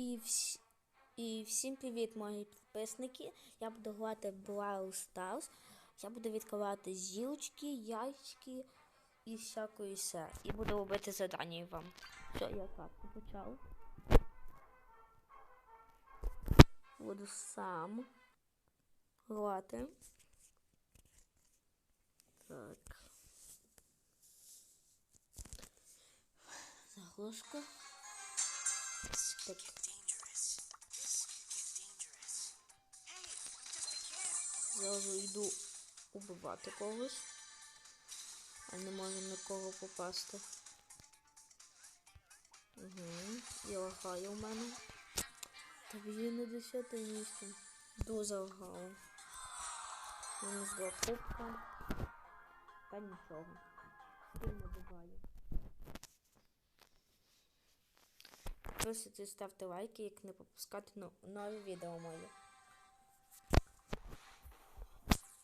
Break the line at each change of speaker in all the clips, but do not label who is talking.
І, вс... і всім привіт, мої підписники. Я буду грати в Brawl Stars. Я буду відкривати зілочки, яйчки і всякої все. І буду робити задання вам. Все, я карту почав. Буду сам грати. Так. Заглушка. Так. Зразу йду убивати когось. А не можу нікого попасти. Угу. І лагає у мене. Та він на 10 місце. Дуже лагало. Мінус два кубка. Та нічого. Сильно буває. Просите ставте лайки, як не пропускати нові відео мої.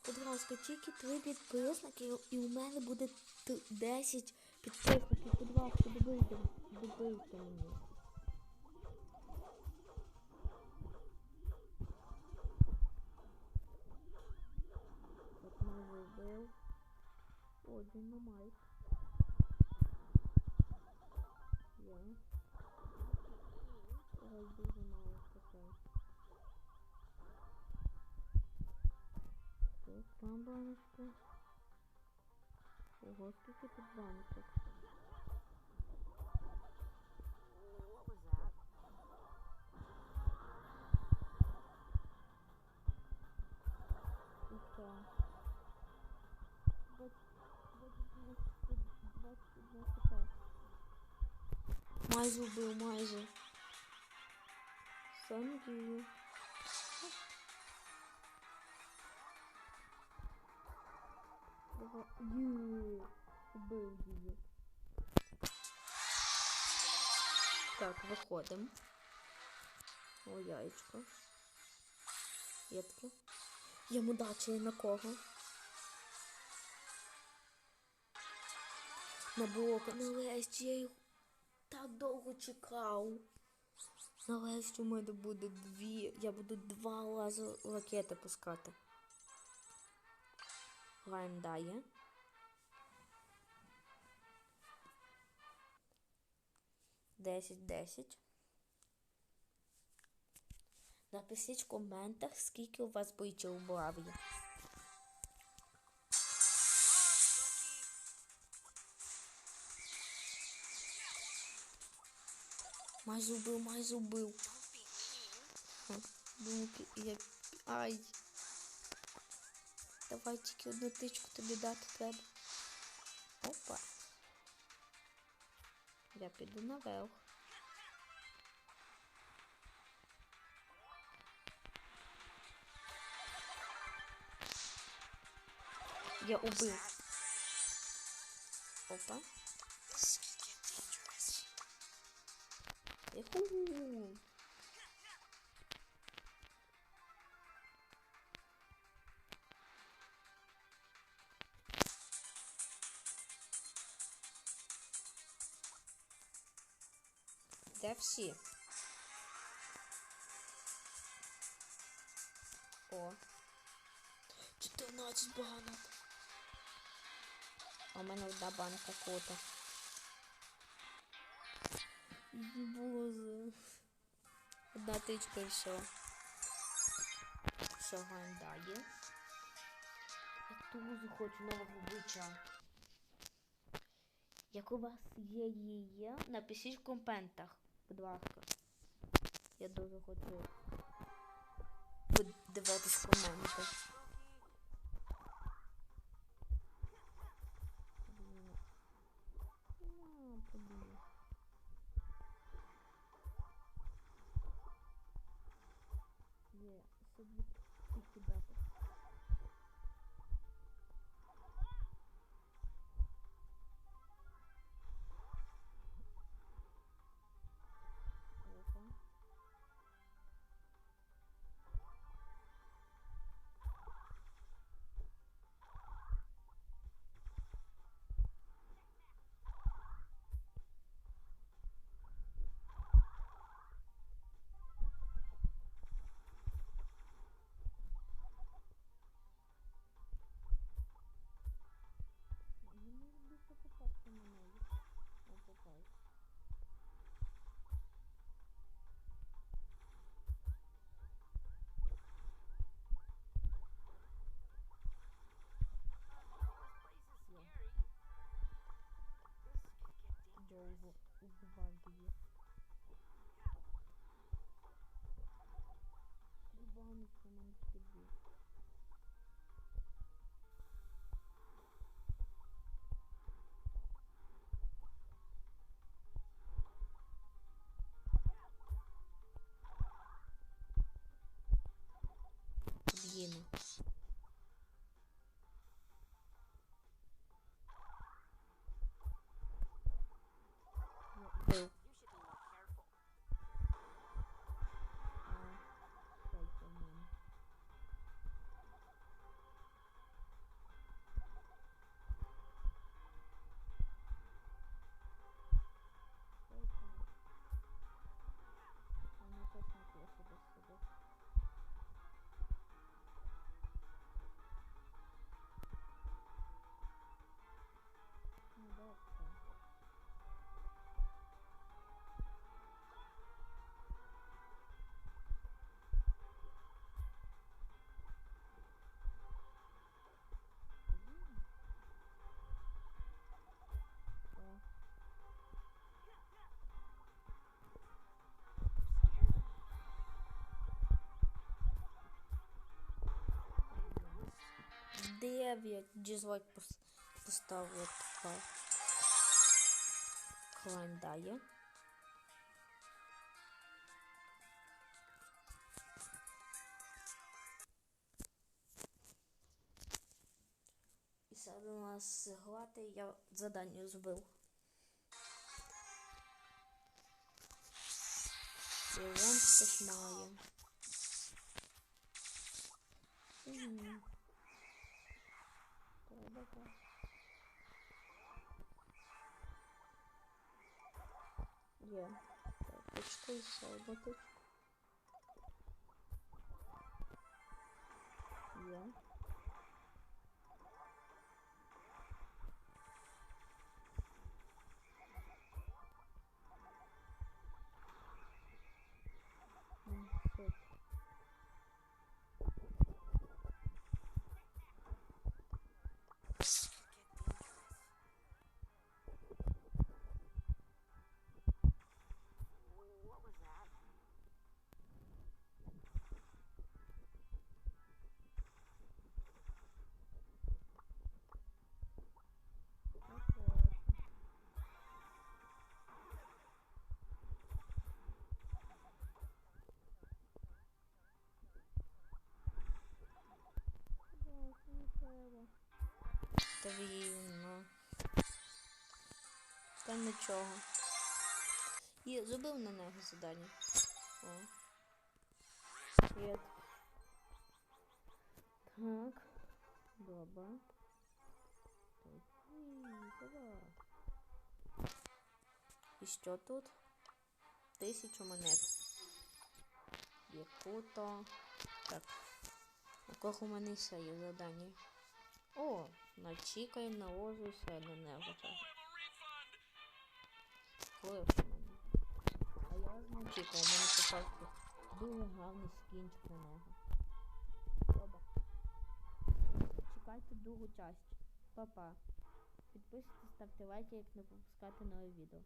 Будь ласка, тільки три підписники, і у мене буде т- 10 підписників. Будь ласка, добийте, добийте мені. От майже вбив. Зараз дуже мало таке. Тут там баночка. Ого, скільки тут баночок. І все. Майже вбив, майже. Thank убив її. Так, виходимо. О, яєчко. Єтки. Йому дачі на кого? На блока, на Лесті, я їх так довго чекав. На у мене буде дві. Я буду два лазер ракети пускати. Лайм дає. Десять, десять. Напишіть в коментах, скільки у вас бойців у Браві. Майже вбив, майже вбив. Ха, Думки, я... Ай. Давай тільки одну тичку тобі дати треба. Опа. Я піду наверх. Я убив. Опа. Иху. Де всі? О. 14 банок. А у мене одна банка кота. Боже. Одна тичка і все. Все, граємо далі. Я дуже хочу нового бича. Як у вас є її, напишіть в коментах, будь ласка. Я дуже хочу подивитись коменти. 9. Дізлайк пос- поставила така. Клайн дає. І сяду у нас грати, я задання збив. І вон хтось має. Мгм. Та-да-да. Є. Так, і ще точка. Є. Тобі, ну. Та нічого. І зробив на нього задання. О. Привіт. Так. Давай. І що тут? Тисячу монет. Є круто. Так. У кого в мене ще є задання? О, начікаємо на озу ще на нього. Так. Коли в мене? А я ж не чекав, у мене попався дуже гарний скінчик на нього. Оба. Чекайте другу часть. Па-па. Підписуйтесь, ставте лайки, як не пропускати нове відео.